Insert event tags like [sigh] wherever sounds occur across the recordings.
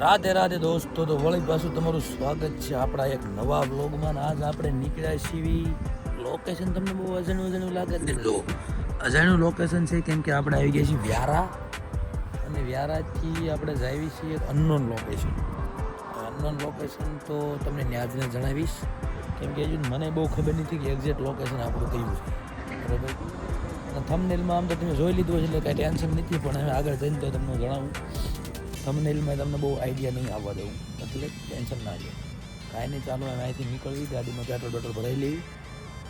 રાધે રાધે દોસ્તો, તો વળી પાછું તમારું સ્વાગત છે આપણા એક નવા બ્લોગમાં આજ આપણે નીકળ્યા છીએ લોકેશન તમને બહુ અજાણ્યું અજાણ્યું લાગે જો, અજાણ્યું લોકેશન છે કેમ કે આપણે આવી ગયા છીએ વ્યારા અને વ્યારાથી આપણે જાવી છીએ અનનોન લોકેશન અનનોન લોકેશન તો તમને ન્યાજને જણાવીશ. કેમ કે હજુ મને બહુ ખબર નથી કે એક્ઝેક્ટ લોકેશન આપણું કયું છે. બરાબર? અને થંબનેલમાં આમ તો તમે જોઈ લીધું છે એટલે કાંઈ ટેન્શન નથી, પણ હવે આગળ જઈને તો તમને જણાવું. થંબનેલમાં તમને બહુ આઈડિયા નહીં આવવા દઉં. એટલે ટેન્શન ના લે. કાંઈ નહીં ચાલો હવે અહીંથી નીકળવી ગાડીમાં પેટ્રોલ પેટ્રોલ ભરાઈ લેવી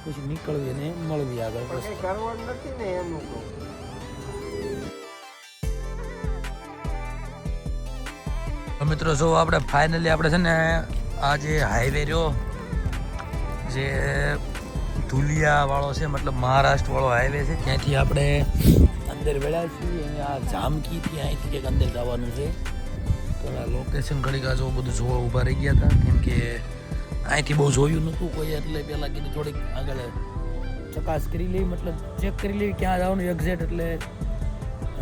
પછી નીકળવી અને મળવી આગળ. નથી ને એનું મિત્રો જો આપણે ફાઇનલી આપણે છે ને આ જે હાઈવે રહ્યો જે ધુલિયા વાળો છે મતલબ મહારાષ્ટ્ર વાળો હાઈવે છે ત્યાંથી આપણે અંદર વેળા છીએ અને આ જામકીથી અહીંથી કંઈક અંદર જવાનું છે. તો લોકેશન ઘડીક આ જો બધું જોવા ઊભા રહી ગયા હતા. કેમ કે અહીંથી બહુ જોયું નહોતું કોઈ, એટલે પહેલાં કીધું થોડીક આગળ ચકાસ કરી લેવી મતલબ ચેક કરી લેવી ક્યાં જવાનું એક્ઝેક્ટ એટલે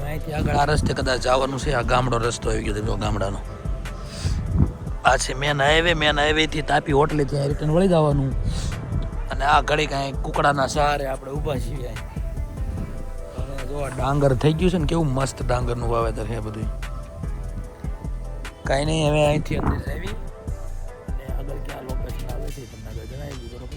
અહીંથી આગળ આ રસ્તે કદાચ જવાનું છે. આ ગામડો રસ્તો આવી ગયો ગામડાનો. આ છે મેન હાઈવે મેન હાઈવેથી તાપી હોટલે ત્યાં રિટર્ન વળી જવાનું. અને આ ઘડી કાંઈ કુકડાના સહારે આપણે ઊભા છીએ. જો ડાંગર થઈ ગયું છે ને, કેવું મસ્ત ડાંગરનું વાવેતર છે બધું. કાંઈ નહીં, હવે અહીંથી અંદર આવી અને આગળ ક્યાં લોકેશન આવે છે તમને આગળ જણાવી દીધું બરોબર?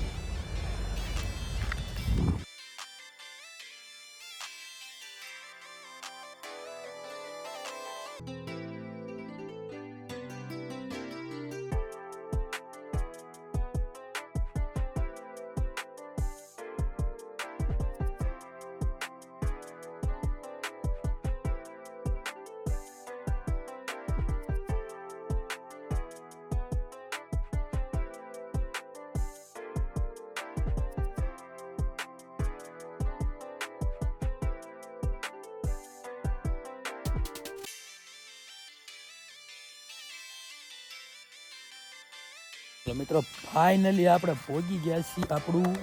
એટલે મિત્રો ફાઇનલી આપણે પહોંચી ગયા છીએ આપણું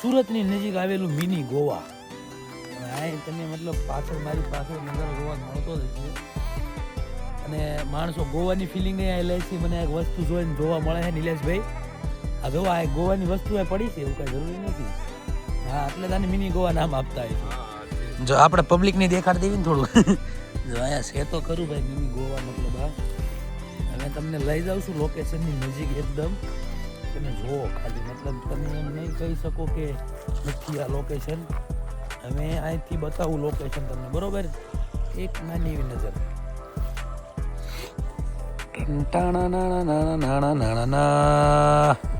સુરતની નજીક આવેલું મિની ગોવા. અહીં તમે મતલબ પાછળ મારી પાછળ નજારો જોવા મળતો જ છે અને માણસો ગોવાની ફિલિંગ અહીંયા લે છે, મને એક વસ્તુ જોઈને જોવા મળે છે નિલેશભાઈ. આ જોવા આ ગોવાની વસ્તુ એ પડી છે, એવું કાંઈ જરૂરી નથી. હા, એટલે તને મિની ગોવા નામ આપતા હોય જો આપણે પબ્લિકને દેખાડ દેવી ને થોડું. [laughs] જો અહીંયા છે તો ખરું ભાઈ મિની ગોવા મતલબ, હા. હવે તમને લઈ જાઉં છું લોકેશનની નજીક એકદમ. તમે જુઓ, ખાલી મતલબ તમે એમ નહીં કહી શકો કે નથી આ લોકેશન હવે અહીંથી બતાવું લોકેશન તમને, બરોબર? એક નાની એવી નજર. ટાણા નાણા નાણા નાણા નાણા ના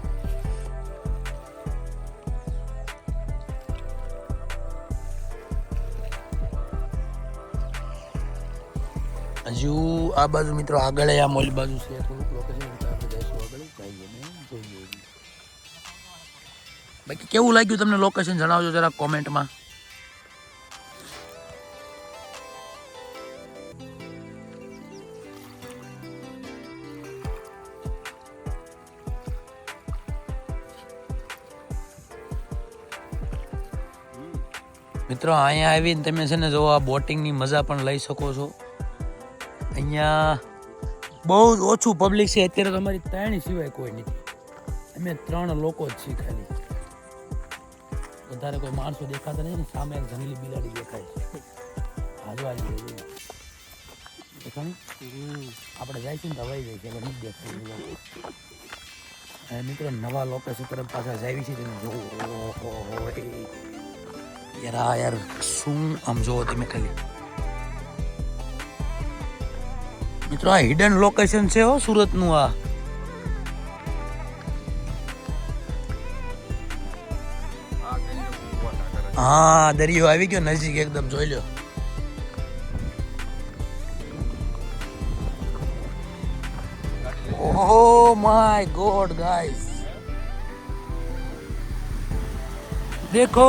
હજુ આ બાજુ મિત્રો આગળ આ મોલ બાજુ છે, થોડુંક બાકી કેવું લાગ્યું તમને લોકેશન જણાવજો જરા કોમેન્ટમાં. મિત્રો, અહીંયા આવીને તમે છે ને જો આ બોટિંગની મજા પણ લઈ શકો છો. અહીંયા બહુ જ ઓછું પબ્લિક છે. અત્યારે તો અમારી ત્રણ સિવાય કોઈ નથી. અમે ત્રણ લોકો જ છીએ ખાલી. વધારે કોઈ માણસો દેખાતા નહીં ને સામે એક જંગલી બિલાડી દેખાય છે. હાજવા જઈએ આપણે જાય છે ને હવાઈ જાય છે. એટલે નથી દેખાય મિત્રો, નવા લોકેશન તરફ પાછા જાવી છે તેને જોવો. યાર યાર શું આમ જોવો તમે ખાલી. મિત્રો, આ હિડન લોકેશન છે હો, સુરતનું આ. હા, દરિયો આવી ગયો નજીક એકદમ, જોઈ લો ઓહો માય ગોડ ગાઈસ દેખો.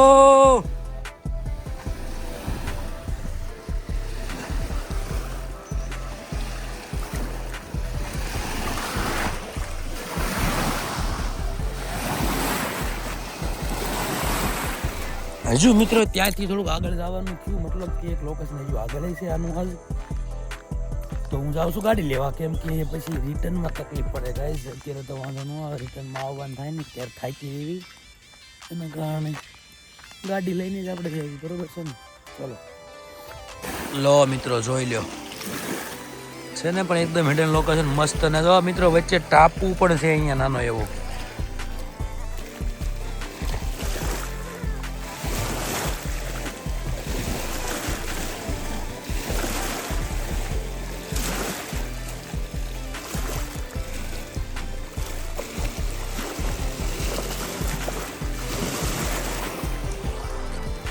હજુ મિત્રો ત્યાંથી થોડુંક આગળ જવાનું થયું, મતલબ કે એક લોકેશન હજુ આગળ છે આનું હાલ. તો હું જાઉં છું ગાડી લેવા, કેમ કે પછી રિટર્નમાં તકલીફ પડે ગાઈઝ અત્યારે તો વાંધો ન આવે, રિટર્નમાં આવવાનું થાય ને, ત્યારે કે એવી. એના કારણે ગાડી લઈને જ આપણે જઈએ, બરોબર છે ને? ચલો. લો મિત્રો, જોઈ લ્યો. છે ને પણ એકદમ હિડન લોકેશન મસ્ત ને જો મિત્રો, વચ્ચે ટાપુ પણ છે અહીંયા, નાનો એવો.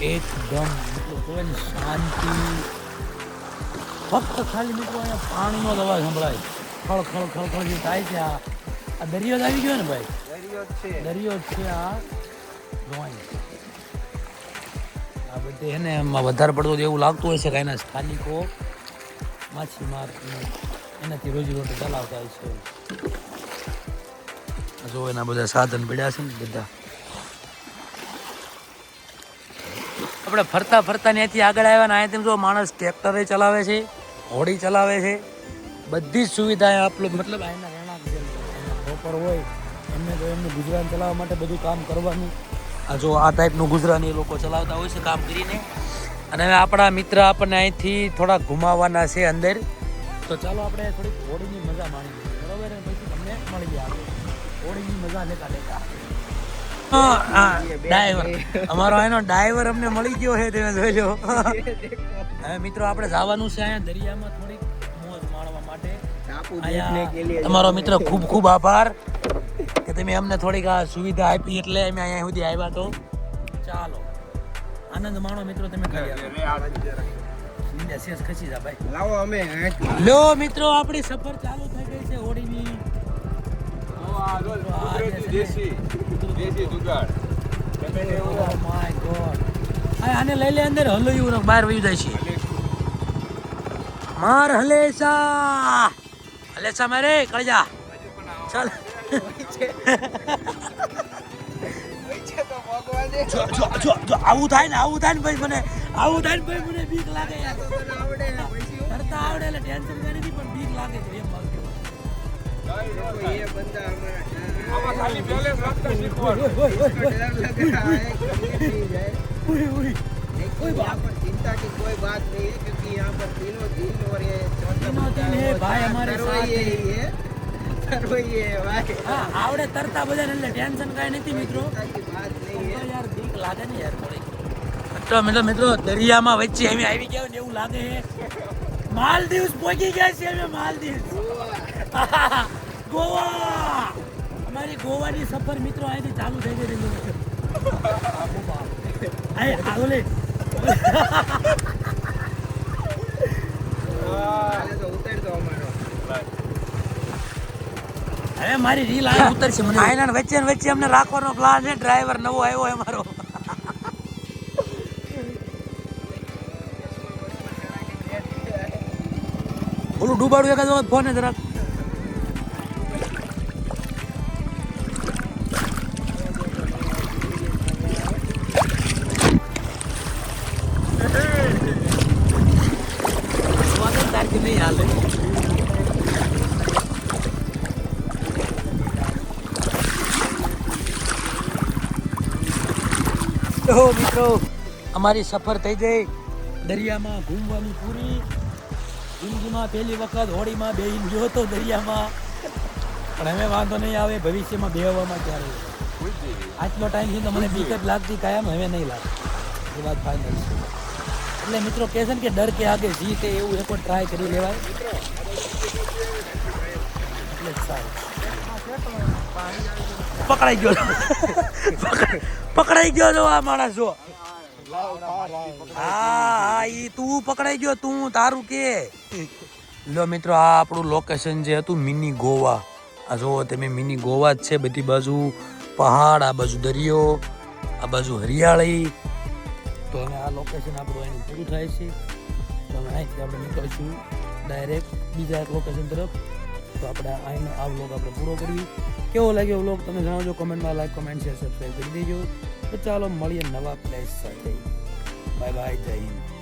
એકદમ મતલબ કહેવાય ને શાંતિ. ફક્ત ખાલી મિત્રો અહીંયા પાણીનો જ અવાજ સંભળાય. ખળ ખળ ખળ ખળ જે થાય છે આ. આ દરિયો જ આવી ગયો ને ભાઈ? દરિયો છે. દરિયો છે આ જોવાય આ બધે એને વધારે પડતું એવું લાગતું હોય છે કે એના સ્થાનિકો માછીમાર એનાથી એનાથી રોજીરોટી ચલાવતા હોય છે. જો એના બધા સાધન પડ્યા છે ને બધા. આપણે ફરતા ફરતા ત્યાંથી આગળ આવ્યા ને અહીંયા જો માણસ ટ્રેક્ટરે ચલાવે છે, હોડી ચલાવે છે, બધી જ સુવિધા આપણું મતલબ અહીંના રહેણાંક પ્રોપર હોય, એમને તો એમનું ગુજરાન ચલાવવા માટે બધું કામ કરવાનું. આ જો આ ટાઈપનું ગુજરાન લોકો ચલાવતા હોય છે કામ કરીને. અને હવે આપણા મિત્ર આપણને અહીંથી થોડા ઘુમાવવાના છે અંદર. તો ચાલો આપણે થોડીક હોડીની મજા માણીએ. બરાબર? પછી તમને મળી ગયા હોડીની મજા લેતા લેતા. ડાઈવર અમારો એનો ડાઈવર અમને મળી ગયો છે તમે જોજો. હવે મિત્રો આપણે જવાનું છે અહીંયા દરિયામાં થોડીક મોજ માણવા માટે. તમારો મિત્ર ખૂબ ખૂબ આભાર કે તમે અમને થોડીક આ સુવિધા આપી એટલે અમે અહીંયા સુધી આવ્યા તો. ચાલો. આનંદ માણો મિત્રો તમે ખસી જા અમે લો મિત્રો આપણી સફર ચાલુ થઈ ગઈ છે હોળીની. આને લઈ લે અંદર હલયું ને બહાર વયું જાય છે. માર હલેસા. હલેસા મારે, કળજા. ચાલ. આવું થાય ને, આવું થાય ને ભાઈ મને, આવું થાય ને ભાઈ મને બીક લાગે યાર. આવડે એટલે ટેન્શન કરી પણ બીક લાગે છે. चिंता की कोई बात नहीं है क्योंकि यहाँ पर तीनों दिन और ये चौथा तीनों बंदा दिन है, वो भाई चार हमारे तरवैये साथ ही है तरवैये है भाई હા આવડે તરતા બધાને એટલે ટેન્શન કાંઈ નથી મિત્રો चिंता की बात नहीं है તો યાર બીક લાગે ને યાર થોડી તો મિત્રો મિત્રો દરિયામાં વચ્ચે અમે આવી ગયા હોય ને એવું લાગે છે માલદીવ્સ પહોંચી ગયા છે અમે માલદીવ્સ ગોવા! અમારી ગોવાની સફર મિત્રો અહીંથી ચાલુ થઈ ગઈ છે. અહીં આવો લે. અરે, મારી રીલ આ ઉતરશે મને. આયના વચ્ચે વચ્ચે અમને રાખવાનો પ્લાન છે. ડ્રાઈવર નવો આવ્યો છે મારો ઓલું ડૂબાડું એક જ વખત ફોન જરાક. તારથી નહીં હાલે? તો મિત્રો અમારી સફર થઈ ગઈ. દરિયામાં ઘૂમવાની પૂરી. જિંદગીમાં પહેલી વખત હોળીમાં બેહીને ગયો હતો દરિયામાં. પણ હવે વાંધો નહીં આવે ભવિષ્યમાં બેહવામાં ક્યારે? આટલો ટાઈમ છે તો મને બીક જ લાગતી કાયમ હવે નહીં લાગે. એ વાત ફાઇનલ છે. એટલે મિત્રો કહે છે ને કે ડર કે આગે જીતે એવું એક ટ્રાય કરી લેવાય. એટલે સારું. પકડાઈ ગયો પકડાઈ ગયો છો આ માણસ જો. હા હા, ઈ તું પકડાઈ ગયો, તું, તારું કે. લો મિત્રો, આ આપણું લોકેશન જે હતું મિની ગોવા. આ જુઓ, તમે મિની ગોવા જ છે, બધી બાજુ પહાડ, આ બાજુ દરિયો, આ બાજુ હરિયાળી. તો હવે આ લોકેશન આપણું અહીં પૂરું થાય છે. તો હવે અહીંથી આપણે નીકળશું ડાયરેક્ટ બીજા એક લોકેશન તરફ. તો આપણે અહીંનો આ વ્લોગ આપણે પૂરો કરીએ. કેવો લાગ્યો વ્લોગ તમે જણાવજો કોમેન્ટમાં લાઈક કમેન્ટ શેર સબસ્ક્રાઈબ કરી દેજો. તો ચાલો મળીએ નવા પ્લેસ સાથે. બાય બાય જય હિન્દ.